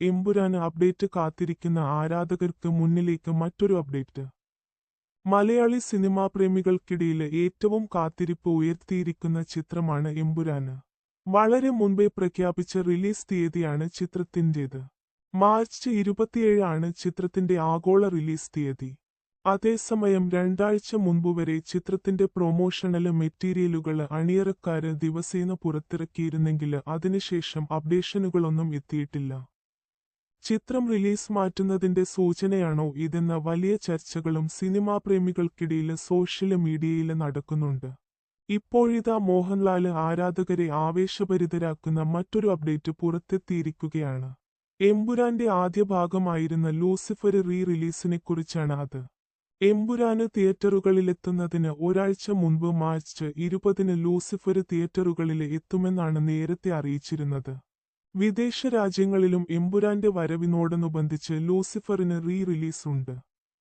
Empuraan update കാത്തിരിക്കുന്ന ആരാധകർക്ക് മുന്നിലേക്ക് മറ്റൊരു അപ്ഡേറ്റ് മലയാളി സിനിമാ പ്രേമികൾക്കിടയിൽ ഏറ്റവും കാത്തിരിപ്പ് ഉയർത്തിയിരിക്കുന്ന ചിത്രമാണ് എമ്പുരാന്. വളരെ മുൻപേ പ്രഖ്യാപിച്ച റിലീസ് തീയതിയാണ് ചിത്രത്തിന്റേത് മാർച്ച് ഇരുപത്തിയേഴ് ആണ് ചിത്രത്തിന്റെ ആഗോള റിലീസ് തീയതി. അതേസമയം രണ്ടാഴ്ച മുൻപുവരെ ചിത്രത്തിന്റെ പ്രൊമോഷണൽ മെറ്റീരിയലുകൾ അണിയറക്കാര് ദിവസേന പുറത്തിറക്കിയിരുന്നെങ്കിൽ അതിനുശേഷം അപ്ഡേഷനുകളൊന്നും എത്തിയിട്ടില്ല. ചിത്രം റിലീസ് മാറ്റുന്നതിന്റെ സൂചനയാണോ ഇതെന്ന വലിയ ചർച്ചകളും സിനിമാ പ്രേമികൾക്കിടയിൽ സോഷ്യൽ മീഡിയയിൽ നടക്കുന്നുണ്ട്. ഇപ്പോഴിതാ മോഹൻലാൽ ആരാധകരെ ആവേശഭരിതരാക്കുന്ന മറ്റൊരു അപ്ഡേറ്റ് പുറത്തെത്തിയിരിക്കുകയാണ്. എമ്പുരാന്റെ ആദ്യ ഭാഗമായിരുന്ന ലൂസിഫർ റീ റിലീസിനെക്കുറിച്ചാണ് അത്. എമ്പുരാന് തിയേറ്ററുകളിലെത്തുന്നതിന് ഒരാഴ്ച മുൻപ് മാർച്ച് ഇരുപതിന് ലൂസിഫർ തിയേറ്ററുകളിൽ എത്തുമെന്നാണ് നേരത്തെ അറിയിച്ചിരുന്നത്. വിദേശ രാജ്യങ്ങളിലും എമ്പുരാന്റെ വരവിനോടനുബന്ധിച്ച് ലൂസിഫറിന് റീ റിലീസ് ഉണ്ട്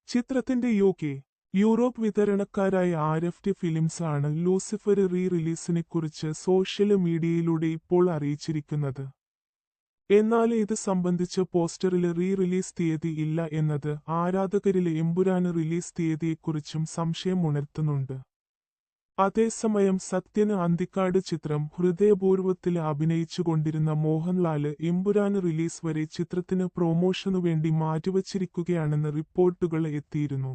ചിത്രത്തിന്റെ യു കെ യൂറോപ്പ് വിതരണക്കാരായ ആർ എഫ് ടി ഫിലിംസ് ആണ് ലൂസിഫർ റീ റിലീസിനെ കുറിച്ച് സോഷ്യൽ മീഡിയയിലൂടെ ഇപ്പോൾ അറിയിച്ചിരിക്കുന്നത്. എന്നാൽ ഇത് സംബന്ധിച്ച് പോസ്റ്ററിൽ റീ റിലീസ് തീയതി ഇല്ല എന്നത് ആരാധകരിലെ എമ്പുരാന് റിലീസ് തീയതിയെക്കുറിച്ചും സംശയം ഉണർത്തുന്നുണ്ട്. അതേസമയം സത്യന് അന്തിക്കാട് ചിത്രം ഹൃദയപൂർവത്തിൽ അഭിനയിച്ചുകൊണ്ടിരുന്ന മോഹൻലാൽ എമ്പുരാന് റിലീസ് വരെ ചിത്രത്തിന് പ്രൊമോഷനു വേണ്ടി മാറ്റിവച്ചിരിക്കുകയാണെന്ന് റിപ്പോർട്ടുകൾ എത്തിയിരുന്നു.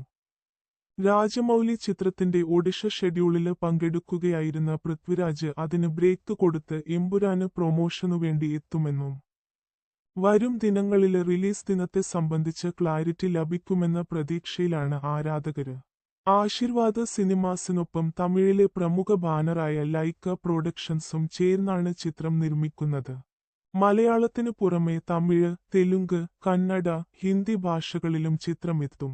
രാജമൌലി ചിത്രത്തിന്റെ ഒഡിഷ ഷെഡ്യൂളിൽ പങ്കെടുക്കുകയായിരുന്ന പൃഥ്വിരാജ് അതിന് ബ്രേക്ക് കൊടുത്ത് എമ്പുരാന് പ്രൊമോഷനു വേണ്ടി എത്തുമെന്നും വരും ദിനങ്ങളിലെ റിലീസ് ദിനത്തെ സംബന്ധിച്ച് ക്ലാരിറ്റി ലഭിക്കുമെന്ന പ്രതീക്ഷയിലാണ് ആരാധകര്. ആശീർവാദ് സിനിമാസിനൊപ്പം തമിഴിലെ പ്രമുഖ ബാനറായ ലൈക്ക പ്രൊഡക്ഷൻസും ചേർന്നാണ് ചിത്രം നിർമ്മിക്കുന്നത്. മലയാളത്തിനു പുറമെ തമിഴ് തെലുങ്ക് കന്നഡ ഹിന്ദി ഭാഷകളിലും ചിത്രമെത്തും.